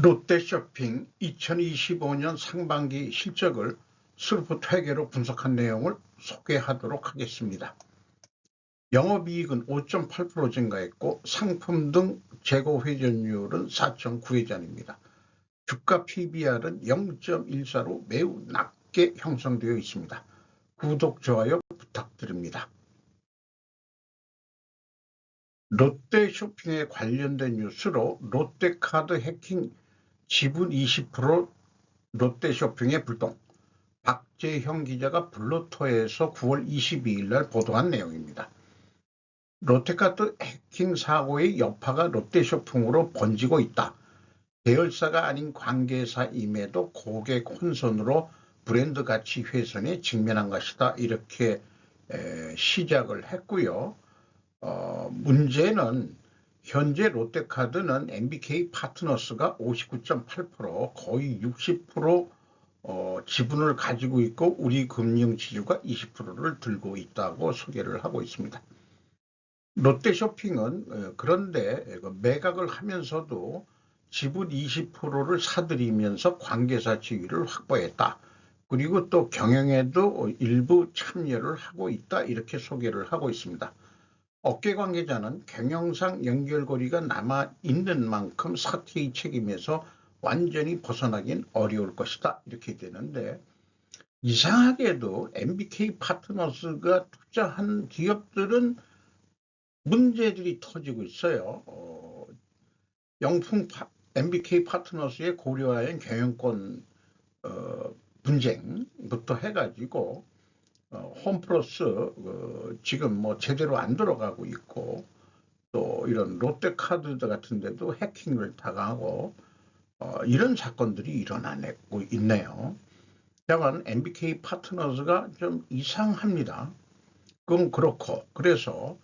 롯데쇼핑 2025년 상반기 실적을 슬프 회계로 분석한 내용을 소개하도록 하겠습니다. 영업이익은 5.8% 증가했고 상품 등 재고 회전율은 4.9회전입니다. 주가 PBR은 0.14로 매우 낮게 형성되어 있습니다. 구독, 좋아요 부탁드립니다. 롯데 쇼핑에 관련된 뉴스로 롯데카드 해킹 지분 20% 롯데쇼핑의 불똥 박재형 기자가 블루토에서 9월 22일 날 보도한 내용입니다. 롯데카드 해킹 사고의 여파가 롯데쇼핑으로 번지고 있다. 계열사가 아닌 관계사임에도 고객 혼선으로 브랜드 가치 훼손에 직면한 것이다. 이렇게 시작을 했고요. 어, 문제는 현재 롯데카드는 MBK 파트너스가 59.8% 거의 60% 어, 지분을 가지고 있고 우리 금융 지주가 20%를 들고 있다고 소개를 하고 있습니다. 롯데쇼핑은 어, 그런데 그 매각을 하면서도 지분 20%를 사들이면서 관계사 지위를 확보했다. 그리고 또 경영에도 일부 참여를 하고 있다. 이렇게 소개를 하고 있습니다. 업계 관계자는 경영상 연결고리가 남아 있는 만큼 사태의 책임에서 완전히 벗어나긴 어려울 것이다. 이렇게 되는데 이상하게도 MBK 파트너스가 투자한 기업들은 문제들이 터지고 있어요. 어, 영풍 파, MBK 파트너스의 고려하인 경영권 어, 분쟁부터 해가지고 어, 홈플러스 어, 지금 뭐 제대로 안 들어가고 있고 또 이런 롯데카드 같은 데도 해킹을 당하고 어, 이런 사건들이 일어나고 있네요. 다만 MBK 파트너스가 좀 이상합니다. 그건 그렇고 그래서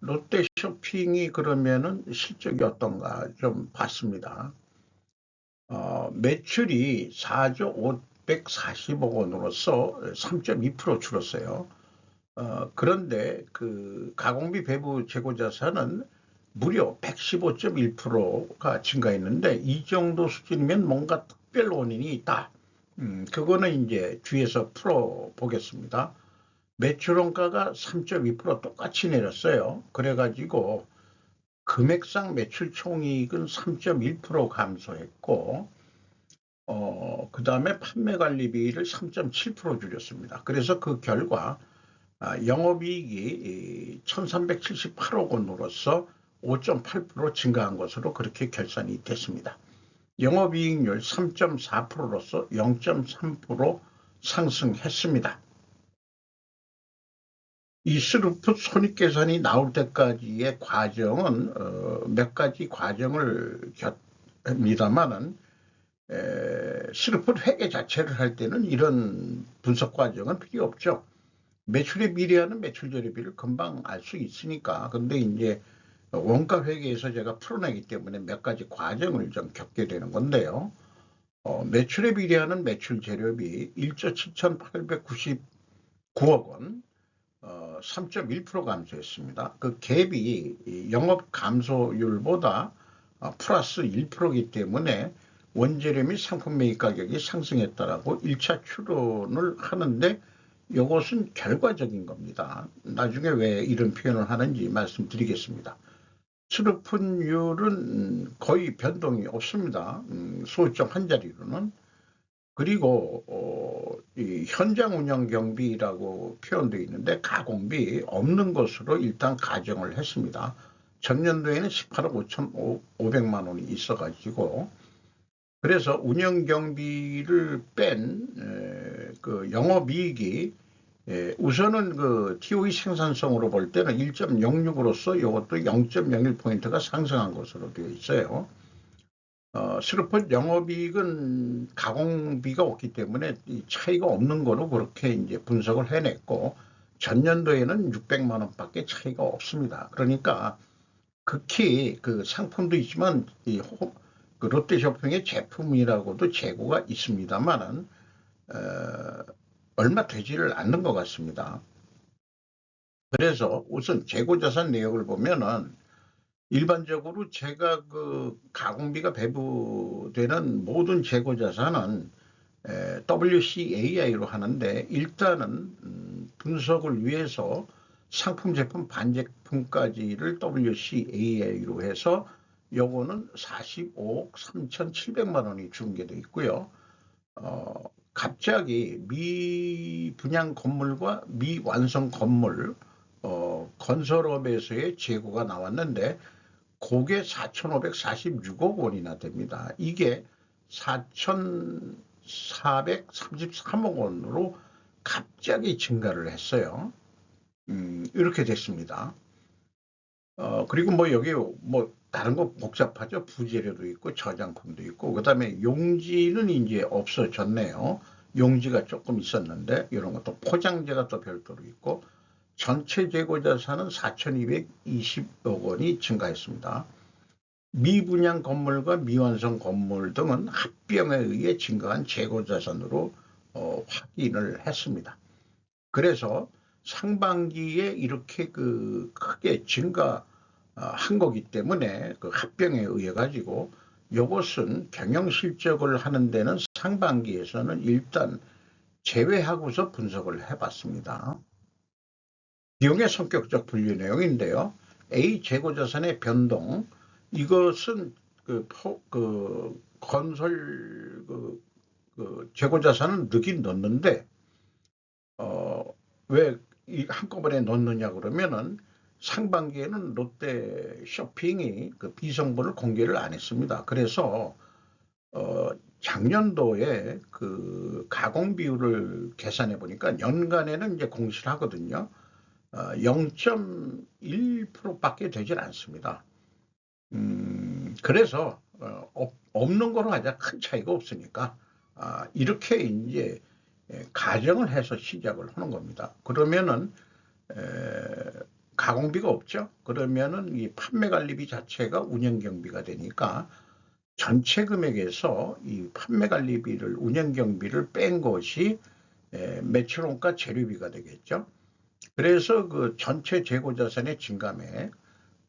롯데 쇼핑이 그러면은 실적이 어떤가 좀 봤습니다. 어, 매출이 4조 640억 원으로서 3.2% 줄었어요. 어, 그런데 그 가공비 배부 재고 자산은 무려 115.1%가 증가했는데 이 정도 수준이면 뭔가 특별 원인이 있다. 음, 그거는 이제 뒤에서 풀어 보겠습니다. 매출 원가가 3.2% 똑같이 내렸어요. 그래가지고 금액상 매출 총이익은 3.1% 감소했고 어, 그 다음에 판매 관리비를 3.7% 줄였습니다. 그래서 그 결과 아, 영업이익이 1378억 원으로서 5.8% 증가한 것으로 그렇게 결산이 됐습니다. 영업이익률 3.4%로서 0.3% 상승했습니다. 이 스루프 손익계산이 나올 때까지의 과정은 어, 몇 가지 과정을 겪습니다만은 실업분 회계 자체를 할 때는 이런 분석 과정은 필요 없죠. 매출에 비례하는 매출 재료비를 금방 알 수 있으니까. 근데 이제 원가 회계에서 제가 풀어내기 때문에 몇 가지 과정을 좀 겪게 되는 건데요. 어, 매출에 비례하는 매출 재료비 1조 7,899억 원, 어, 3.1% 감소했습니다. 그 갭이 영업 감소율보다 어, 플러스 1%이기 때문에 원재료 및 상품 매입 가격이 상승했다라고 1차 추론을 하는데 이것은 결과적인 겁니다. 나중에 왜 이런 표현을 하는지 말씀드리겠습니다. 수르푼율은 거의 변동이 없습니다. 음, 소유점 한 자리로는. 그리고 어, 이 현장 운영 경비라고 표현되어 있는데 가공비 없는 것으로 일단 가정을 했습니다. 전년도에는 18억 5천 5백만 원이 있어가지고 그래서 운영 경비를 뺀 그 영업이익이 우선은 그 TOE 생산성으로 볼 때는 1.06으로서 이것도 0.01포인트가 상승한 것으로 되어 있어요. 어, 스루펀 영업이익은 가공비가 없기 때문에 차이가 없는 거로 그렇게 이제 분석을 해냈고 전년도에는 600만 원밖에 차이가 없습니다. 그러니까 극히 그 상품도 있지만 이 호, 그 롯데쇼핑의 제품이라고도 재고가 있습니다만은 어, 얼마 되지를 않는 것 같습니다. 그래서 우선 재고자산 내역을 보면은 일반적으로 제가 그 가공비가 배부되는 모든 재고 자산은 에, WCAI로 하는데 일단은 음, 분석을 위해서 상품 제품 반제품까지를 WCAI로 해서 요거는 45억 3,700만 원이 중개돼 있고요. 어, 갑자기 미분양 건물과 미완성 건물 어, 건설업에서의 재고가 나왔는데 그게 4,546억 원이나 됩니다. 이게 4,433억 원으로 갑자기 증가를 했어요. 음, 이렇게 됐습니다. 어, 그리고 뭐 여기 뭐 다른 거 복잡하죠. 부재료도 있고 저장품도 있고 그다음에 용지는 이제 없어졌네요. 용지가 조금 있었는데 이런 것도 포장재가 또 별도로 있고 전체 재고 자산은 4,220억 원이 증가했습니다. 미분양 건물과 미완성 건물 등은 합병에 의해 증가한 재고 자산으로 어, 확인을 했습니다. 그래서 상반기에 이렇게 그 크게 증가 어, 한 거기 때문에 그 합병에 의해 가지고 이것은 경영 실적을 하는 데는 상반기에서는 일단 제외하고서 분석을 해봤습니다. 비용의 성격적 분류 내용인데요. A 재고 자산의 변동 이것은 그, 포, 그 건설 그, 그 재고 자산은 넣긴 넣는데 어, 왜 한꺼번에 넣느냐 그러면은 상반기에는 롯데 쇼핑이 그 비성분을 공개를 안 했습니다. 그래서 어, 작년도에 그 가공 비율을 계산해 보니까 연간에는 이제 공시를 하거든요. 어, 0.1%밖에 되질 않습니다. 음, 그래서 어, 없는 거로 하자 큰 차이가 없으니까 아, 이렇게 이제 가정을 해서 시작을 하는 겁니다. 그러면은 에, 가공비가 없죠. 그러면은 이 판매 관리비 자체가 운영 경비가 되니까 전체 금액에서 이 판매 관리비를 운영 경비를 뺀 것이 매출 원가 재료비가 되겠죠. 그래서 그 전체 재고 자산의 증감액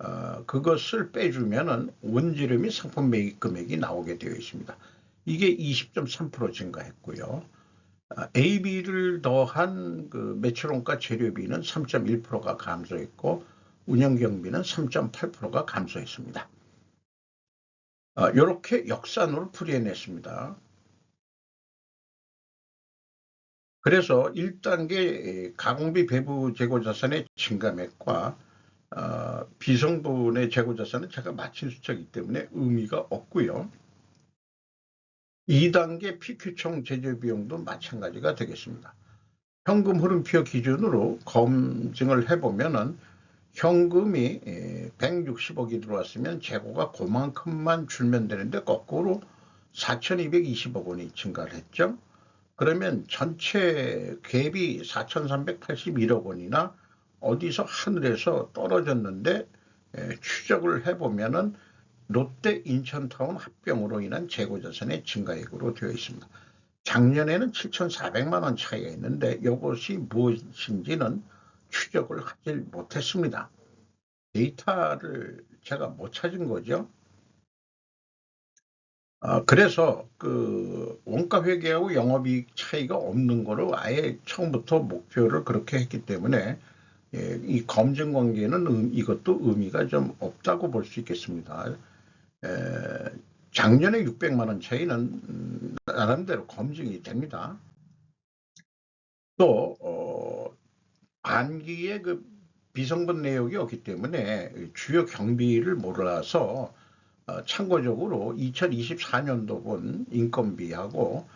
어, 그것을 빼주면은 원재료 상품 매입 금액이 나오게 되어 있습니다. 이게 20.3% 증가했고요. AB를 더한 그 매출원가 재료비는 3.1%가 감소했고 운영경비는 3.8%가 감소했습니다. 이렇게 아, 역산으로 풀이해냈습니다. 그래서 1단계 가공비 배부 재고자산의 증감액과 어, 비성분의 재고자산은 제가 마친 수치이기 때문에 의미가 없고요. 2단계 PQ총 제재 비용도 마찬가지가 되겠습니다. 현금 흐름표 기준으로 검증을 해보면은 현금이 160억이 들어왔으면 재고가 그만큼만 줄면 되는데 거꾸로 4,220억 원이 증가를 했죠. 그러면 전체 갭이 4,381억 원이나 어디서 하늘에서 떨어졌는데 추적을 해보면은 롯데 인천타운 합병으로 인한 재고자산의 증가액으로 되어 있습니다. 작년에는 7,400만 원 차이가 있는데 이것이 무엇인지는 추적을 하지 못했습니다. 데이터를 제가 못 찾은 거죠. 아, 그래서 그 원가 회계하고 영업이익 차이가 없는 거로 아예 처음부터 목표를 그렇게 했기 때문에 예, 이 검증 관계는 음, 이것도 의미가 좀 없다고 볼 수 있겠습니다. 에, 작년에 600만 원 차이는 음, 나름대로 검증이 됩니다. 또 어, 반기에 그 비성분 내역이 없기 때문에 주요 경비를 몰라서 어, 참고적으로 2024년도분 인건비하고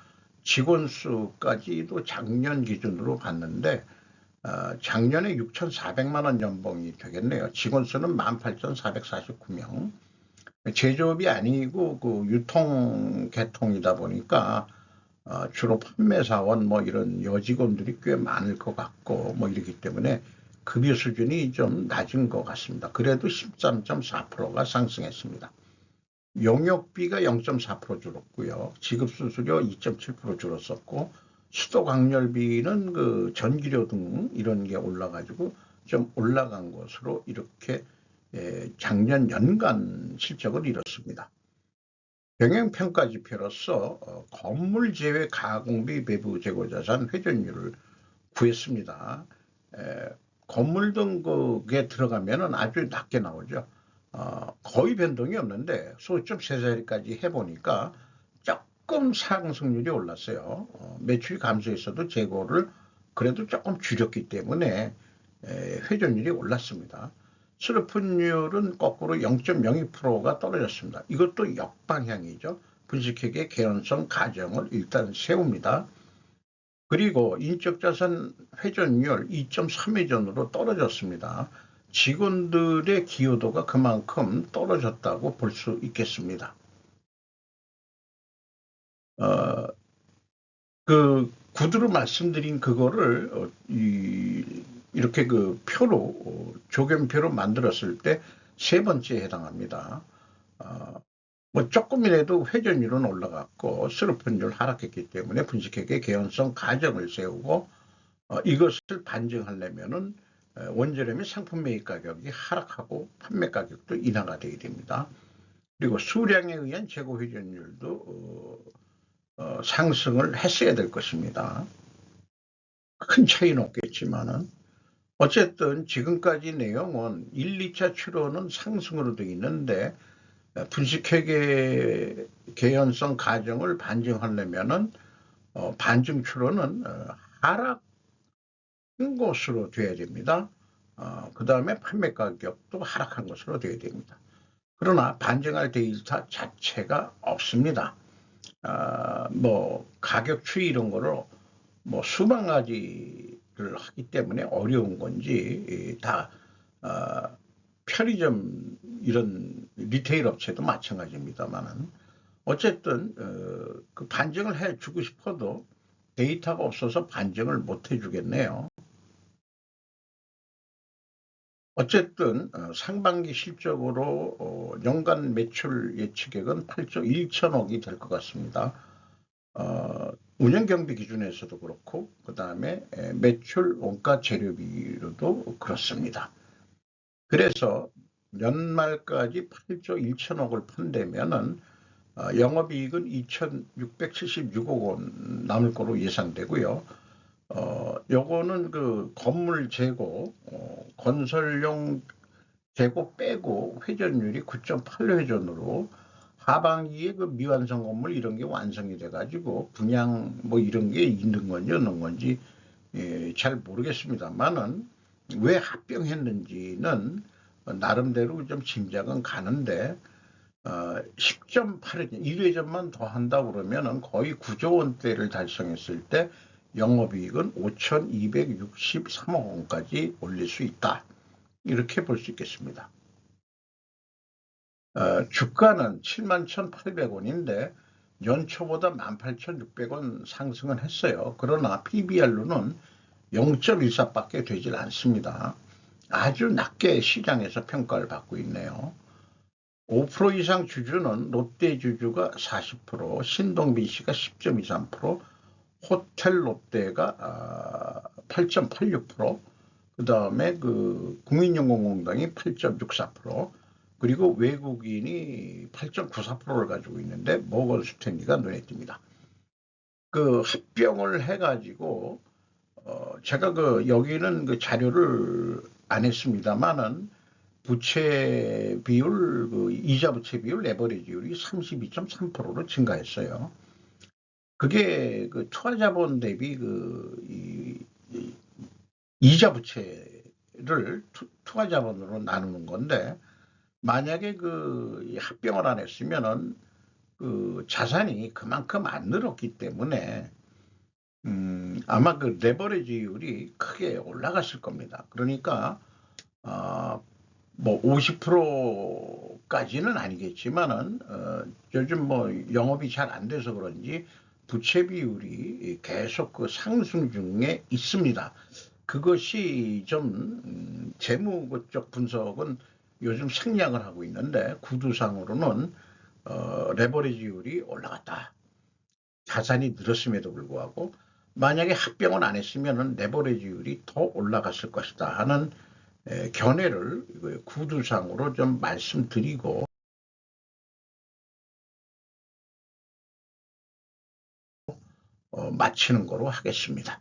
직원 수까지도 작년 기준으로 봤는데 어, 작년에 6,400만 원 연봉이 되겠네요. 직원 수는 18,449명. 제조업이 아니고 그 유통 계통이다 보니까 어, 주로 판매사원 뭐 이런 여직원들이 꽤 많을 것 같고 뭐 이러기 때문에 급여 수준이 좀 낮은 것 같습니다. 그래도 13.4%가 상승했습니다. 용역비가 0.4% 줄었고요. 지급수수료 2.7% 줄었었고 수도 강렬비는 그 전기료 등 이런 게 올라가지고 좀 올라간 것으로 이렇게 예, 작년 연간 실적을 이뤘습니다. 경영평가 지표로서 어, 건물 제외 가공비 배부 재고자산 회전율을 구했습니다. 에, 건물 등급에 들어가면 아주 낮게 나오죠. 어, 거의 변동이 없는데 소점 세 자리까지 해보니까 조금 상승률이 올랐어요. 어, 매출이 감소했어도 재고를 그래도 조금 줄였기 때문에 에, 회전율이 올랐습니다. 슬로픈율은 거꾸로 0.02%가 떨어졌습니다. 이것도 역방향이죠. 분식회계 개연성 가정을 일단 세웁니다. 그리고 인적자산 회전율 2.3회전으로 떨어졌습니다. 직원들의 기여도가 그만큼 떨어졌다고 볼 수 있겠습니다. 어, 그 구두로 말씀드린 그거를 어, 이, 이렇게 그 표로 어, 조경표로 만들었을 때 세 번째에 해당합니다. 어, 뭐 조금이라도 회전율은 올라갔고 스루픈율 하락했기 때문에 분식회계 개연성 가정을 세우고 어, 이것을 반증하려면은 어, 원재료의 상품 매입 가격이 하락하고 판매 가격도 인하가 되어야 됩니다. 그리고 수량에 의한 재고 회전율도 어, 어, 상승을 했어야 될 것입니다. 큰 차이는 없겠지만은 어쨌든 지금까지 내용은 1, 2차 추론은 상승으로 되어 있는데 분식회계 개연성 가정을 반증하려면은 어, 반증 추론은 어, 하락한 것으로 돼야 됩니다. 어, 그 다음에 판매 가격도 하락한 것으로 돼야 됩니다. 그러나 반증할 데이터 자체가 없습니다. 아, 뭐 가격 추이 이런 거를 뭐 수만 가지 를 하기 때문에 어려운 건지 다 어, 편의점 이런 리테일 업체도 마찬가지입니다만은 어쨌든 어, 그 반증을 해주고 싶어도 데이터가 없어서 반증을 못 해주겠네요. 어쨌든 어, 상반기 실적으로 어, 연간 매출 예측액은 8조 1천억이 될 것 같습니다. 어, 운영 경비 기준에서도 그렇고 그 다음에 매출 원가 재료비로도 그렇습니다. 그래서 연말까지 8조 1천억을 펀대면은 어, 영업이익은 2,676억 원 남을 거로 예상되고요. 어, 요거는 그 건물 재고, 어, 건설용 재고 빼고 회전율이 9.8회전으로 하반기에 그 미완성 건물 이런 게 완성이 돼가지고 분양 뭐 이런 게 있는 건지 없는 건지 예, 잘 모르겠습니다만은 왜 합병했는지는 나름대로 좀 짐작은 가는데 어, 10.8회 1회전만 더 한다 그러면은 거의 9조 원대를 달성했을 때 영업이익은 5,263억 원까지 올릴 수 있다. 이렇게 볼 수 있겠습니다. 어, 주가는 71,800원인데 연초보다 18,600원 상승은 했어요. 그러나 PBR로는 0.14밖에 되질 않습니다. 아주 낮게 시장에서 평가를 받고 있네요. 5% 이상 주주는 롯데 주주가 40%, 신동빈 씨가 10.23%, 호텔 롯데가 8.86%, 아, 그 다음에 그 국민연금공단이 8.64%, 그리고 외국인이 8.94%를 가지고 있는데 모건 스탠리가 눈에 띕니다. 그 합병을 해가지고 어 제가 그 여기는 그 자료를 안 했습니다만은 부채 비율 그 이자 부채 비율 레버리지율이 32.3%로 증가했어요. 그게 그 투하자본 대비 그 이, 이, 이자 부채를 투, 투하자본으로 나누는 건데 만약에 그 합병을 안 했으면은 그 자산이 그만큼 안 늘었기 때문에 음 아마 그 레버리지율이 크게 올라갔을 겁니다. 그러니까 어 뭐 50%까지는 아니겠지만은 어 요즘 뭐 영업이 잘 안 돼서 그런지 부채 비율이 계속 그 상승 중에 있습니다. 그것이 좀 음, 재무적 분석은 요즘 생략을 하고 있는데 구두상으로는 어, 레버리지율이 올라갔다. 자산이 늘었음에도 불구하고 만약에 합병을 안 했으면 레버리지율이 더 올라갔을 것이다 하는 에, 견해를 구두상으로 좀 말씀드리고 어, 마치는 거로 하겠습니다.